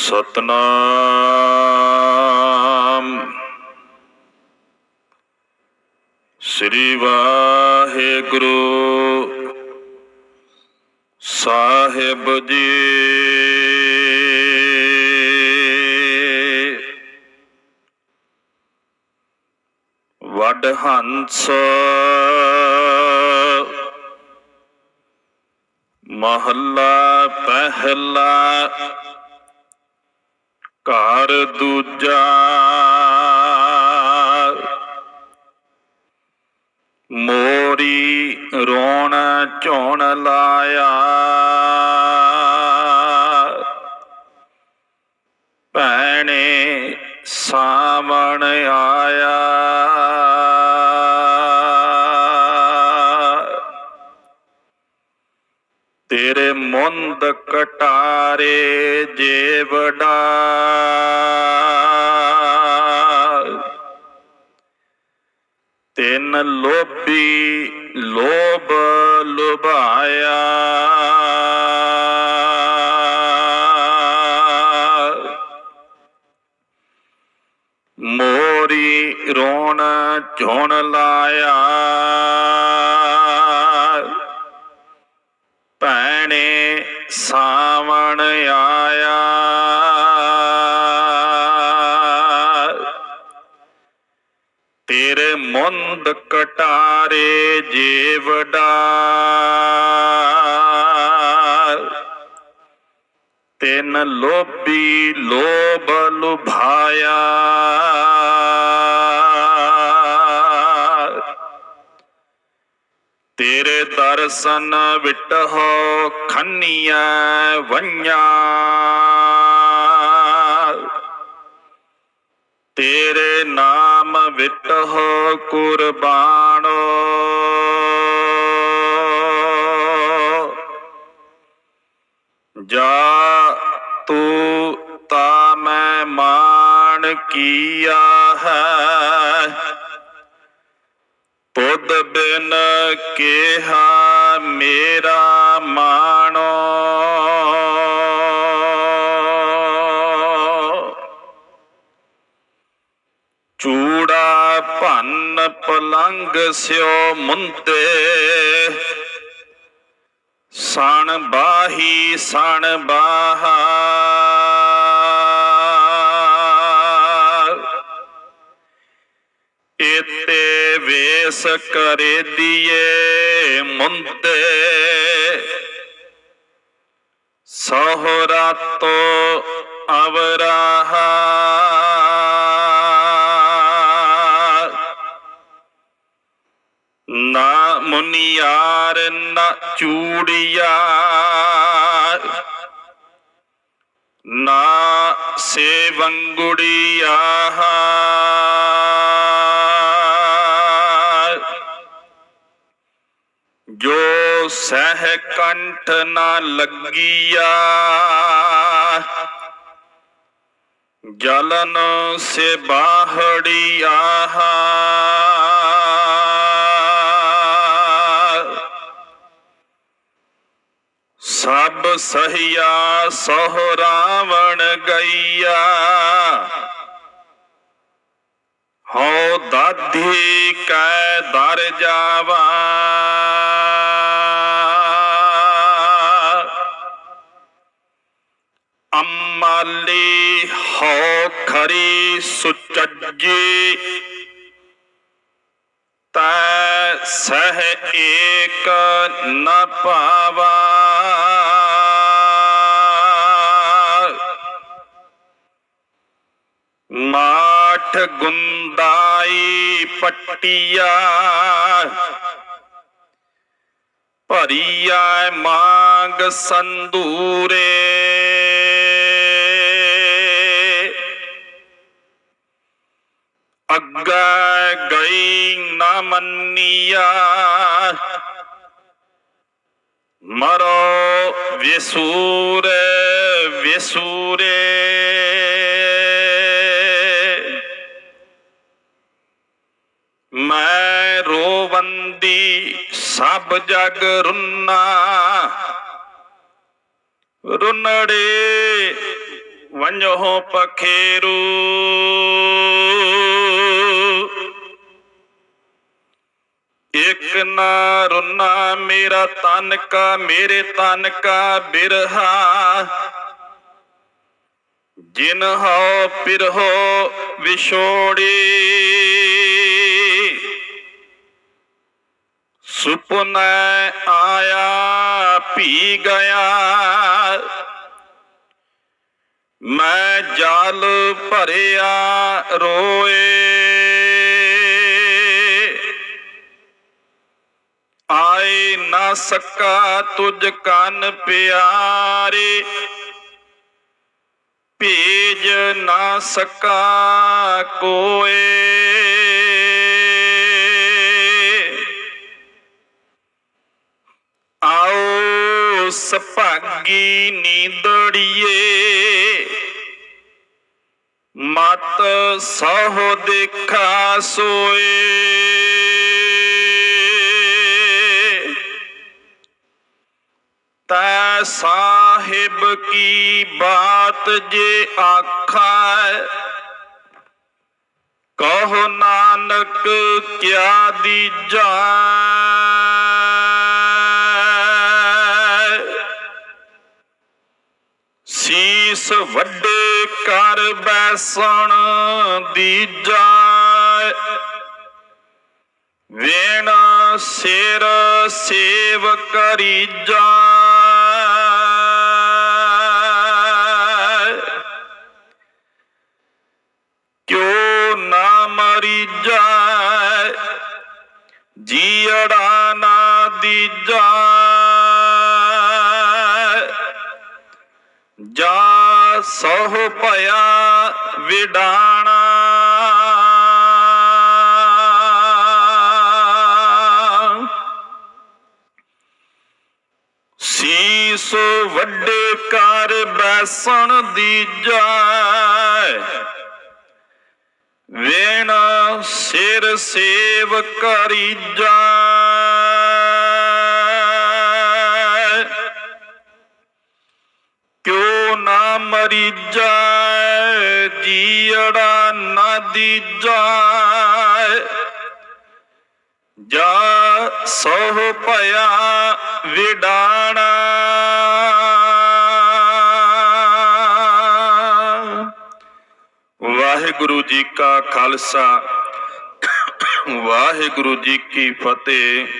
ਸਤਨਾਮ। ਸ੍ਰੀ ਵਾਹਿਗੁਰੂ ਸਾਹਿਬ ਜੀ। ਵੱਡ ਹੰਸ ਮਹੱਲਾ ਪਹਿਲਾ ਘਰ ਦੂਜਾ। ਮੋਰੀ ਰੋਣ ਝੋਣ ਲਾਇਆ। ਮੁੰਦ ਕਟਾਰੇ ਜੇਵੜਾ ਤਿੰਨ ਲੋਭੀ ਲੋਭ ਲੁਭਾਇਆ। ਮੋਰੀ ਰੋਣ ਝੋਣ ਲਾਇਆ। ਸਾਵਣ ਆਇਆ। ਤੇਰੇ ਮੁੰਦ ਕਟਾਰੇ ਜੀਵੜਾ ਤਿੰਨ ਲੋਭੀ ਲੋਭ ਲੁਭਾਇਆ। ਤੇਰੇ ਦਰਸ਼ਨ ਵਿਟਹੁ ਖੰਨੀਆਂ ਵਈਆਂ ਤੇਰੇ ਨਾਮ ਵਿਟਹੁ ਕੁਰਬਾਨੋ। ਜਾ ਤੂੰ ਤਾ ਮੈਂ ਮਾਨ ਕੀਆ ਹੈ। ਤੁਧ ਬਿਨ ਕਿਹਾ ਮੇਰਾ ਮਾਣੋ। ਚੂੜਾ ਭੰਨ ਪਲੰਗ ਸਿਓ ਮੁੰਤੇ। ਸਣ ਬਾਹੀ ਸਣ ਬਾਹਾ। ਵੇਸ ਕਰੇ ਦੀਏ ਮੁੰਤੇ ਸਹਰਾ ਤੋ ਅਵਰਾਹਾ ਨਾ ਮੁਨੀਆਰ ਨਾ ਚੂੜੀਆ ਨਾ ਸੇਵੰਗੁੜੀਆ ਜੋ ਸਹਿ ਕੰਠ ਨਾ ਲੱਗੀਆ, ਜਲਨ ਸੇ ਬਾਹੜੀਆ ਸਭ ਸਹਿਆ ਸਹੁ ਰਾਵਣ ਗਈਆ। ਹਉ ਦਾਧੀ ਕੈ ਦਰ ਜਾਵਾ। ਹਉ ਖਰੀ ਤੈ ਸਹਿ ਏਕ ਨ ਪਾਵਾ ਮਾਠ ਗੁੰਦਾਈ ਪੱਟੀਆ। ਭਰੀਆ ਮਾਂਗ ਸੰਦੂਰੇ ਅੱਗਾ ਗਈ ਨਾ ਮੰਨੀਆ। ਮਰੋ ਵਿਸੂਰ, ਵਿਸੂਰੇ। ਮੈਂ ਰੋਵੰਦੀ ਸਭ ਜਗ ਰੁੰਨਾ। ਰੁਨੜੇ ਵੰਜੋ ਪਖੇਰੂ। ਇਕ ਨਾ ਰੁਨਾ, ਮੇਰਾ ਤਨ ਕਾ ਮੇਰੇ ਤਨ ਕਾ ਬਿਰਹਾ। ਜਿਨ ਹਉ ਪਿਰਹੋ ਵਿਛੋੜੀ। ਸੁਪਨੈ ਆਇਆ ਪੀ ਗਿਆ। ਮੈਂ ਜਲ ਭਰਿਆ ਰੋਏ। ਆਏ ਨਾ ਸਕਾ ਤੁਝ ਕੰਨ ਪਿਆਰੇ, ਭੇਜ ਨਾ ਸਕਾ ਕੋਏ। ਆਓ ਸਭਾਗੀ ਨੀਂਦੜੀਏ, ਮਤ ਸਹੁ ਦੇਖਾ ਸੋਏ ਤੈ ਸਾਹਿਬ ਕੀ ਬਾਤ ਜੇ ਆਖਾ ਕਹੋ ਨਾਨਕ ਕਿਆ ਦੀਜਾ ਸੀਸ ਵੱਡੇ ਕਰ ਬੈਸਣ ਦੀਜਾ ਵੇਣ ਸਿਰ ਸੇਵ ਕਰੀ ਜਾ ਨਾ ਜਾ ਸੋਹ ਭਇਆ ਵਿਡਾਣਾ। ਸੀਸ ਵੱਡੇ ਕਰ ਬੈਸਣ ਦੀ ਜਾਏ। ਵੇਣ ਸਿਰ ਸੇਵ ਕਰੀ ਜਾਏ। ਨਾ ਮਰੀ ਜਾਏ ਜੀੜਾ ਨਾ ਦੀ ਜਾ ਸੋਹ ਭਇਆ ਵਿਡਾਣਾ। ਵਾਹਿਗੁਰੂ ਜੀ ਕਾ ਖਾਲਸਾ, ਵਾਹਿਗੁਰੂ ਜੀ ਕੀ ਫਤਿਹ।